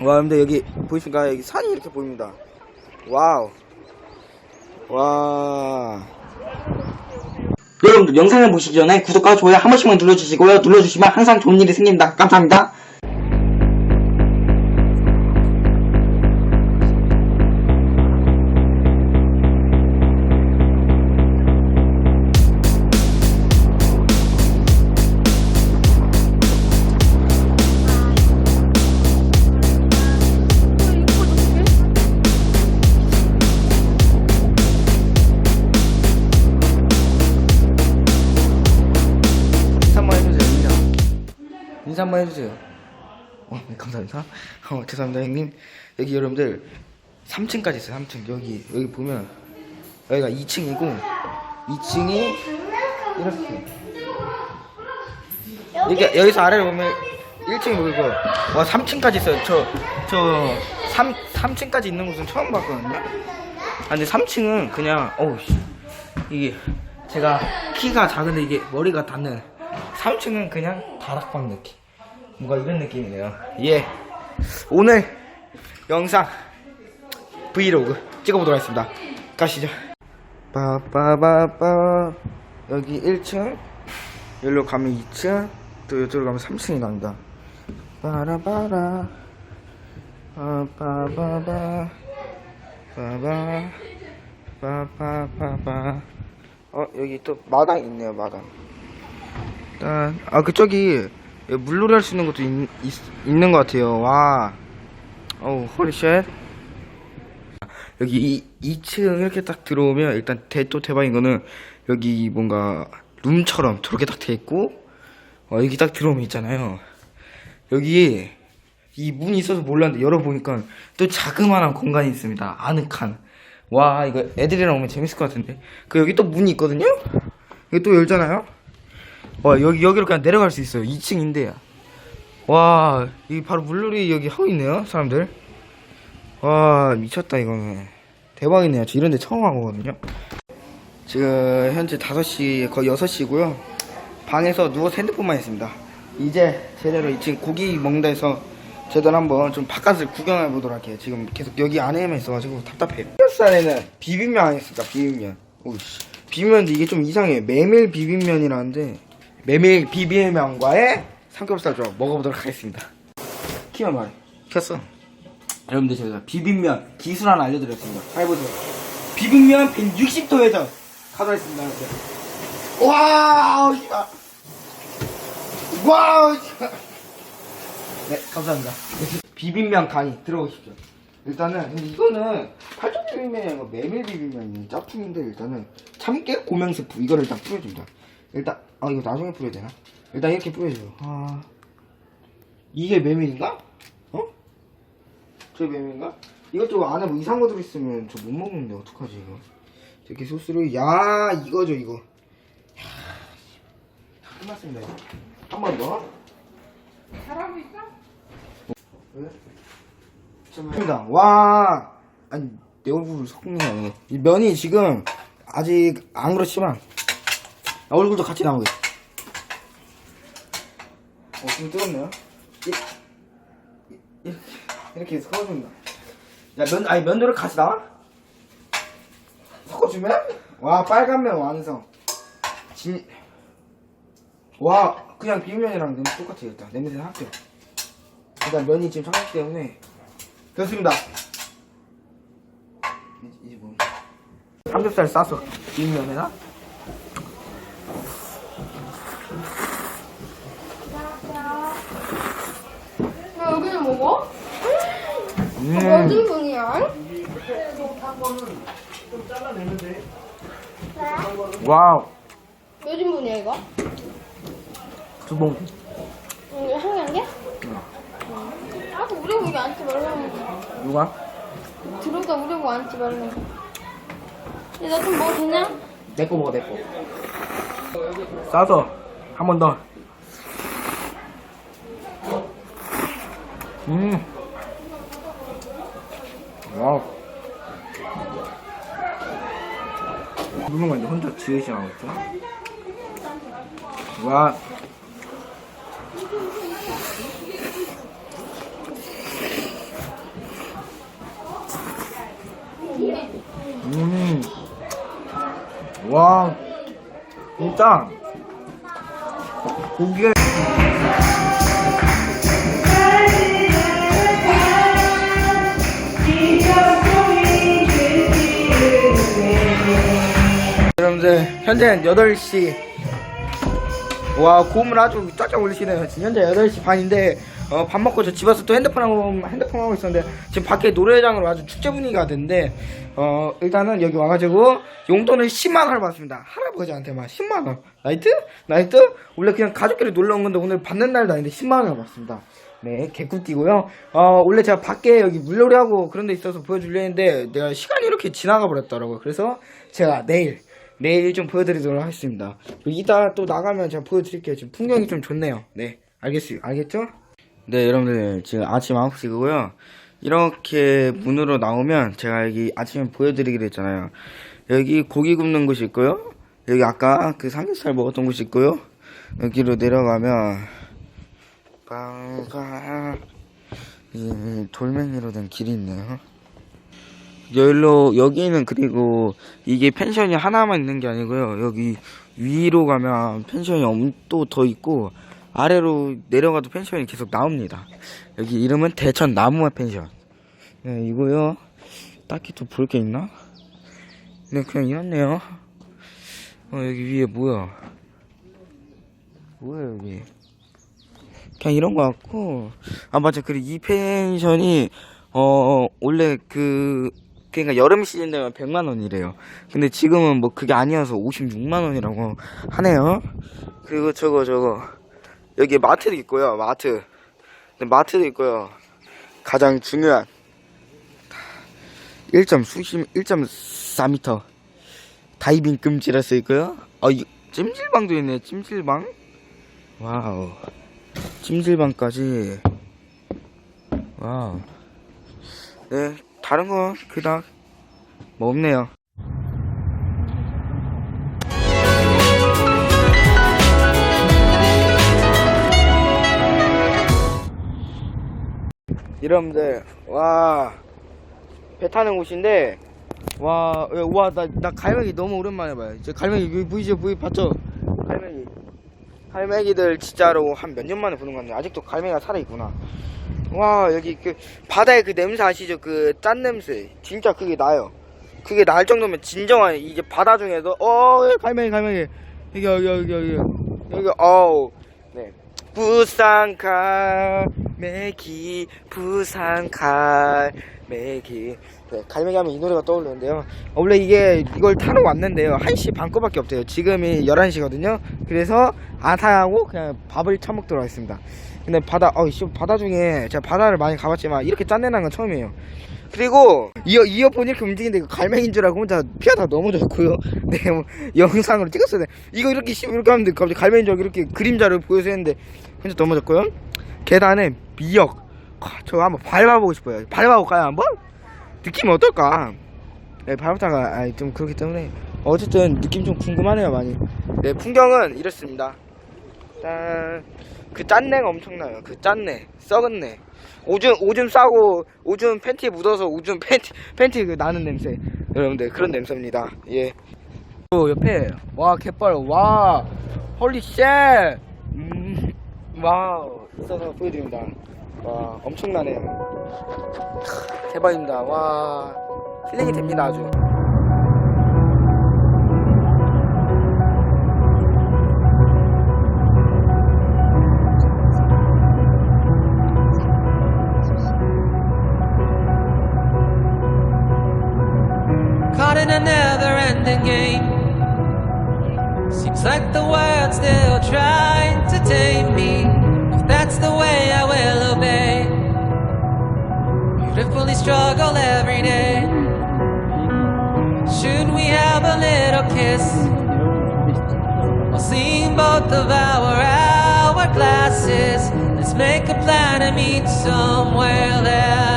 와, 근데 여기 보이십니까? 여기 산이 이렇게 보입니다. 와우. 와. 여러분들 영상을 보시기 전에 구독과 좋아요 한 번씩만 눌러주시고요. 눌러주시면 항상 좋은 일이 생깁니다. 감사합니다. 인사 한번 해주세요. 어, 네, 감사합니다. 어, 죄송합니다, 형님. 여기 여러분들 3층까지 있어요, 3층. 여기, 여기 보면, 여기가 2층이고, 2층이 이렇게. 여기, 여기서 아래로 보면 1층이 보이고, 와, 3층까지 있어요. 저, 저, 3, 3층까지 있는 곳은 처음 봤거든요. 아, 근데 3층은 그냥, 어우, 씨. 이게 제가 키가 작은데 이게 머리가 닿는 3층은 그냥 다락방 느낌 뭔가 이런 느낌이네요. 예. 오늘 영상 브이로그 찍어보도록 하겠습니다. 가시죠. 빠빠빠빠. 여기 1층 여기로 가면 2층 또 이쪽으로 가면 3층이 납니다. 빠라빠라. 빠빠빠빠. 빠바 빠빠빠빠. 어 여기 또 마당 있네요 마당. 일단 아 그쪽이 물놀이 할 수 있는 것도 있, 있, 는것 같아요. 와. 어우 홀리쉣 여기 이, 2층 이렇게 딱 들어오면 일단 대, 또 대박인 거는 여기 뭔가 룸처럼 저렇게 딱 돼 있고 어, 여기 딱 들어오면 있잖아요. 여기 이 문이 있어서 몰랐는데 열어보니까 또 자그마한 공간이 있습니다. 아늑한. 와 이거 애들이랑 오면 재밌을 것 같은데. 그 여기 또 문이 있거든요? 이거 또 열잖아요 와 여기 여기로 그냥 내려갈 수 있어요. 2층인데 와 여기 바로 물놀이 여기 하고 있네요 사람들. 와 미쳤다 이거는. 대박이네요. 저 이런 데 처음 와보거든요. 지금 현재 5시 거의 6시고요. 방에서 누워서 핸드폰만 했습니다. 이제 제대로 2층 고기 먹는다 해서 제대로 한번 좀 바깥을 구경해 보도록 할게요. 지금 계속 여기 안에만 있어가지고 답답해요 삼겹살에는 비빔면 안 했습니다 비빔면. 오이씨. 비빔면인데 이게 좀 이상해요. 메밀 비빔면이라는데 메밀 비빔면과의 삼겹살 좀 먹어보도록 하겠습니다. 키면 말해 켰어. 여러분들 제가 비빔면 기술 하나 알려드렸습니다. 잘 보세요 비빔면 160도 회전. 가져있습니다 여러분들. 와우 씨발. 와우 씨발. 네 감사합니다. 비빔면 간이 들어오십시오. 일단은 이거는 팔종 비빔면이 아니고 메밀 비빔면이 짭퉁인데 일단은 참깨 고명 스프 이거를 일단 뿌려줍니다 일단 아 이거 나중에 뿌려야 되나? 일단 이렇게 뿌려줘요 아 이게 메밀인가? 어? 저 메밀인가? 이것도 안에 뭐 이상한 거 들어있으면 저 못 먹는데 어떡하지 이거 이렇게 소스를 야 이거죠 이거 야, 다 끝났습니다 이거 한번 더. 잘하고 있어? 입니다. 와, 아니 내 얼굴 섞는 게 아니고 이 면이 지금 아직 안 그렇지만 아, 얼굴도 같이 있어. 어, 지금 뜨겁네요. 이, 이, 이렇게 해서 섞어줍니다. 야, 면, 아니 면도를 같이 나와? 섞어주면? 와, 빨간 면 완성. 진, 와, 그냥 비빔면이랑 냄새 똑같아요. 일단 냄새는 할게요. 일단 면이 지금 차갑기 때문에 됐습니다. 이제, 이제 뭐 삼겹살 싸서 비빔면에나 야, 여기는 먹어? 음, 몇 인분이야? 와우 몇 인분이야, 이거? 두 봉 이거 한 개야? 아, 우리 여기 앉지 말라고. 누가? 들어가 우리 여기 앉지 말라고. 야, 나좀 먹어도 되냐? 내 거 먹어 내 거 싸서 한 번 더. 음. 와우. 누는 건데 혼자 지읒이 하고 있죠? 와. 음. 와. 진짜. 고기가. 현재 8시. 와 고음을 아주 쫙쫙 올리시네요. 지금 현재 8시 반인데 어, 밥 먹고 저 집에서 또 핸드폰 하고 핸드폰 하고 있었는데 지금 밖에 노래장으로 아주 축제 분위기가 됐는데 어 일단은 여기 와가지고 용돈을 10만 원을 받습니다. 할아버지한테만 10만 원. 나이트? 나이트? 원래 그냥 가족끼리 놀러 온 건데 오늘 받는 날도 아닌데 10만 원을 받습니다. 네 개꿀띠고요. 어 원래 제가 밖에 여기 물놀이 하고 그런 데 있어서 보여주려 했는데 내가 시간이 이렇게 지나가 버렸더라고요. 그래서 제가 내일 내일 좀 보여드리도록 하겠습니다. 이따 또 나가면 제가 보여드릴게요. 지금 풍경이 좀 좋네요. 네, 알겠어요. 알겠죠? 네, 여러분들 지금 아침 9시고요. 이렇게 문으로 나오면 제가 여기 아침에 보여드리기로 했잖아요. 여기 고기 굽는 곳이 있고요. 여기 아까 그 삼겹살 먹었던 곳이 있고요. 여기로 내려가면 이 돌멩이로 된 길이 있네요. 여기로 여기는 그리고 이게 펜션이 하나만 있는 게 아니고요. 여기 위로 가면 펜션이 또 더 있고 아래로 내려가도 펜션이 계속 나옵니다. 여기 이름은 대천 나무와 펜션. 네, 이거요. 딱히 또 볼 게 있나? 네, 그냥 이렇네요. 어, 여기 위에 뭐야? 뭐야 여기? 그냥 이런 거 같고 아 맞아 그리고 이 펜션이 어 원래 그 그러니까 여름 시즌 되면 100만 원이래요. 근데 지금은 뭐 그게 아니어서 56만 원이라고 하네요. 그리고 저거 저거 여기 마트도 있고요. 마트. 네, 마트도 있고요. 가장 중요한 1점 수심 1.4m 다이빙 금지라 써 있고요. 어, 이 찜질방도 있네. 찜질방. 와우. 찜질방까지. 와우. 네, 다른 건 그닥 뭐 없네요. 여러분들, 와, 배 타는 곳인데, 와, 예, 와, 나, 나 갈매기 너무 오랜만에 봐요. 이제 갈매기, 보이죠? 보이, 봤죠? 갈매기. 갈매기들 진짜로 한 몇 년 만에 보는 것 같네. 아직도 갈매기가 살아있구나. 와 여기 그 바다의 그 냄새 아시죠? 그 짠 냄새 진짜 그게 나요. 그게 날 정도면 진정한 이제 바다 중에서 어 갈매기 갈매기 여기 여기 여기 여기 여기 어우 네 부산 갈 매기 부산 갈매기. 네 갈매기 하면 이 노래가 떠오르는데요. 원래 이게 이걸 타러 왔는데요. 1시 반 거밖에 없대요. 지금이 11시거든요. 그래서 안 타고 그냥 밥을 처먹도록 하겠습니다. 근데 바다 어이씨 바다 중에 제가 바다를 많이 가봤지만 이렇게 짠내 난 건 처음이에요. 그리고 이어 이어폰 이렇게 움직이는데 갈매기인 줄 알고 혼자 피하다 넘어졌고요. 네 뭐 영상으로 찍었어요. 이거 이렇게 씹 이렇게 하는데 갑자기 갈매기인 줄 알고 이렇게 그림자를 보여서 했는데 혼자 넘어졌고요. 계단에 미역 아, 저거 한번 밟아보고 싶어요 밟아볼까요 한번? 느낌이 어떨까? 네, 밟았다가 아이, 좀 그렇기 때문에 어쨌든 느낌 좀 궁금하네요 많이 네 풍경은 이렇습니다 짠. 그 짠내가 엄청나요. 그 짠내, 썩은 내. 오줌 오줌 싸고 오줌 팬티에 묻어서 오줌 팬티 팬티 그 나는 냄새. 여러분들 그런 냄새입니다. 예. 또 옆에 와 갯벌 와 헐리 쉣. 음, 와우 있어서 보여드립니다. 와 엄청나네요. 크, 대박입니다. 와 힐링이 됩니다 아주. Caught in a never ending game. Seems like the world's still trying to tame me. If that's the way I will obey. Beautifully struggle every day. Should we have a little kiss? While seeing both of our hourglasses. Let's make a plan to meet somewhere there.